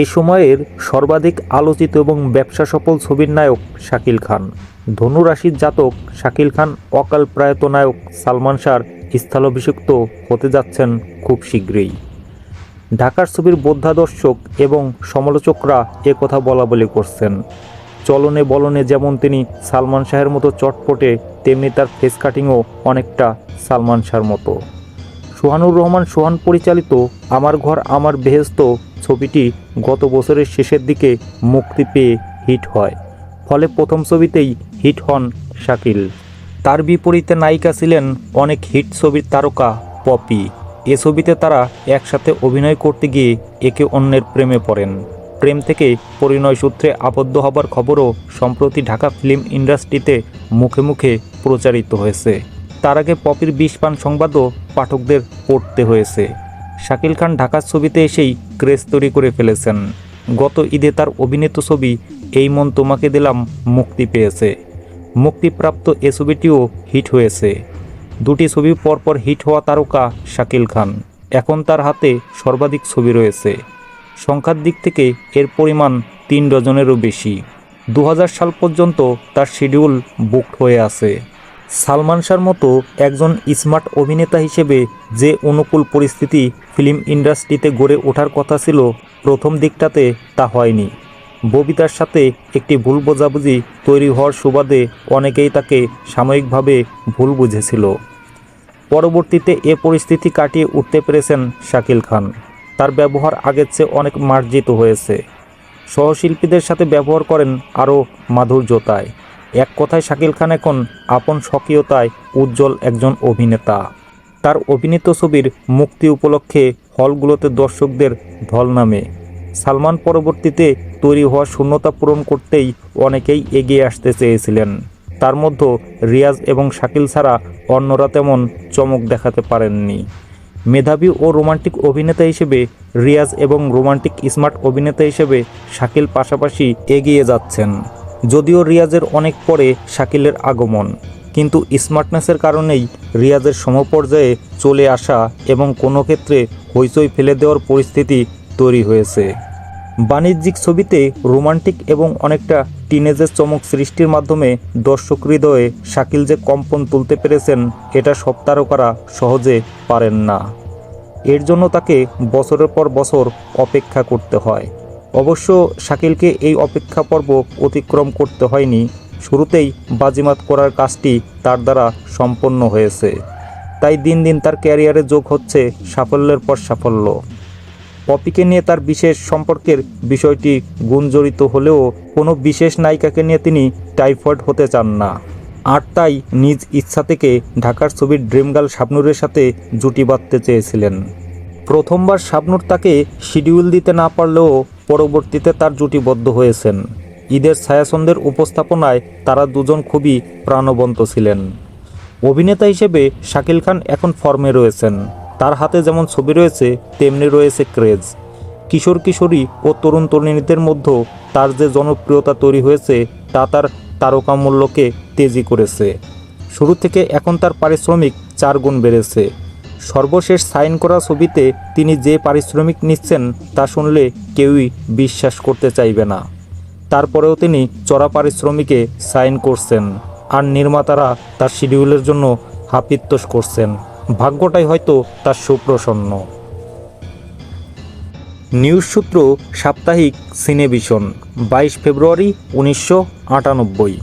এ সময়ের সর্বাধিক আলোচিত এবং ব্যবসা সফল ছবির নায়ক শাকিল খান। ধনুরাশির জাতক শাকিল খান অকাল প্রয়াত নায়ক সালমান শাহর স্থলাভিষিক্ত হতে যাচ্ছেন খুব শীঘ্রই। ঢাকার ছবির বোদ্ধা দর্শক এবং সমালোচকরা কথা বলা বলি করছেন। চলনে বলনে যেমন তিনি সালমান শাহের মতো চটপটে, তেমনি তার ফেস কাটিংও অনেকটা সালমান শাহর মতো। সোহানুর রহমান সোহান পরিচালিত আমার ঘর, আমার বেহেস্ত ছবিটি গত বছরের শেষের দিকে মুক্তি পেয়ে হিট হয়। ফলে প্রথম ছবিতেই হিট হন শাকিল। তার বিপরীতে নায়িকা ছিলেন অনেক হিট ছবির তারকা পপি। এ ছবিতে তারা একসাথে অভিনয় করতে গিয়ে একে অন্যের প্রেমে পড়েন। প্রেম থেকে পরিণয় সূত্রে আবদ্ধ হবার খবরও সম্প্রতি ঢাকা ফিল্ম ইন্ডাস্ট্রিতে মুখে মুখে প্রচারিত হয়েছে। তার আগে পপির বিষ পান সংবাদও পাঠকদের পড়তে হয়েছে। শাকিল খান ঢাকার ছবিতে এসেই ক্রেজ তৈরি করে ফেলেছেন। গত ঈদে তার অভিনীত ছবি এই মন তোমাকে দিলাম মুক্তি পেয়েছে। মুক্তিপ্রাপ্ত এ ছবিটিও হিট হয়েছে। দুটি ছবি পরপর হিট হওয়া তারকা শাকিল খান। এখন তার হাতে সর্বাধিক ছবি রয়েছে। সংখ্যার দিক থেকে এর পরিমাণ তিন ডজনেরও বেশি। দু হাজার সাল পর্যন্ত তার শিডিউল বুকড হয়ে আছে। সালমান শাহর মতো একজন স্মার্ট অভিনেতা হিসেবে যে অনুকূল পরিস্থিতি ফিল্ম ইন্ডাস্ট্রিতে গড়ে ওঠার কথা ছিল প্রথম দিকটাতে তা হয়নি। ববিতার সাথে একটি ভুল বোঝাবুঝি তৈরি হওয়ার সুবাদে অনেকেই তাকে সাময়িকভাবে ভুল বুঝেছিল। পরবর্তীতে এ পরিস্থিতি কাটিয়ে উঠতে পেরেছেন শাকিল খান। তার ব্যবহার আগের চেয়ে অনেক মার্জিত হয়েছে। সহশিল্পীদের সাথে ব্যবহার করেন আরও মাধুর্যতায়। এক কথায় শাকিল খান এখন আপন স্বকীয়তায় উজ্জ্বল একজন অভিনেতা। তার অভিনীত ছবির মুক্তি উপলক্ষে হলগুলোতে দর্শকদের ঢল নামে। সালমান পরবর্তীতে তৈরি হওয়া শূন্যতা পূরণ করতেই অনেকেই এগিয়ে আসতে চেয়েছিলেন। তার মধ্যে রিয়াজ এবং শাকিল ছাড়া অন্যরা তেমন চমক দেখাতে পারেননি। মেধাবী ও রোমান্টিক অভিনেতা হিসেবে রিয়াজ এবং রোমান্টিক স্মার্ট অভিনেতা হিসেবে শাকিল পাশাপাশি এগিয়ে যাচ্ছেন। যদিও রিয়াজের অনেক পরে শাকিলের আগমন, কিন্তু স্মার্টনেসের কারণেই রিয়াজের সমপর্যায়ে চলে আসা এবং কোনো ক্ষেত্রে হইচই ফেলে দেওয়ার পরিস্থিতি তৈরি হয়েছে। বাণিজ্যিক ছবিতে রোমান্টিক এবং অনেকটা টিনেজের চমক সৃষ্টির মাধ্যমে দর্শক হৃদয়ে শাকিল যে কম্পন তুলতে পেরেছেন, এটা সব সহজে পারেন না। এর জন্য তাকে বছরের পর বছর অপেক্ষা করতে হয়। অবশ্য শাকিলকে এই অপেক্ষা পর্ব অতিক্রম করতে হয়নি। শুরুতেই বাজিমাত করার কাজটি তার দ্বারা সম্পন্ন হয়েছে। তাই দিন দিন তার ক্যারিয়ারে যোগ হচ্ছে সাফল্যের পর সাফল্য। পপিকে নিয়ে তার বিশেষ সম্পর্কের বিষয়টি গুঞ্জরিত হলেও কোনো বিশেষ নায়িকাকে নিয়ে তিনি টাইফয়েড হতে চান না। আর তাই নিজ ইচ্ছা থেকে ঢাকার ছবির ড্রিমগার্ল শাবনুরের সাথে জুটি বাঁধতে চেয়েছিলেন। প্রথমবার শাবনুর তাকে শিডিউল দিতে না পারলেও পরবর্তীতে তার জুটিবদ্ধ হয়েছেন। ঈদের ছায়াছন্দের উপস্থাপনায় তারা দুজন খুবই প্রাণবন্ত ছিলেন। অভিনেতা হিসেবে শাকিল খান এখন ফর্মে রয়েছেন। তার হাতে যেমন ছবি রয়েছে, তেমনি রয়েছে ক্রেজ। কিশোর কিশোরী ও তরুণ তরুণীদের মধ্যে তার যে জনপ্রিয়তা তৈরি হয়েছে, তা তার তারকা মূল্যকে তেজি করেছে। শুরু থেকে এখন তার পারিশ্রমিক চার গুণ বেড়েছে। সর্বশেষ সাইন করা ছবিতে তিনি যে পারিশ্রমিক নিচ্ছেন তা শুনলে কেউই বিশ্বাস করতে চাইবে না। তারপরেও তিনি চড়া পারিশ্রমিকে সাইন করছেন আর নির্মাতারা তার শিডিউলের জন্য হাপিত্তোষ করছেন। ভাগ্যটাই হয়তো তার সুপ্রসন্ন। নিউজ সূত্র সাপ্তাহিক সিনেভিশন, বাইশ ফেব্রুয়ারি উনিশশো আটানব্বই।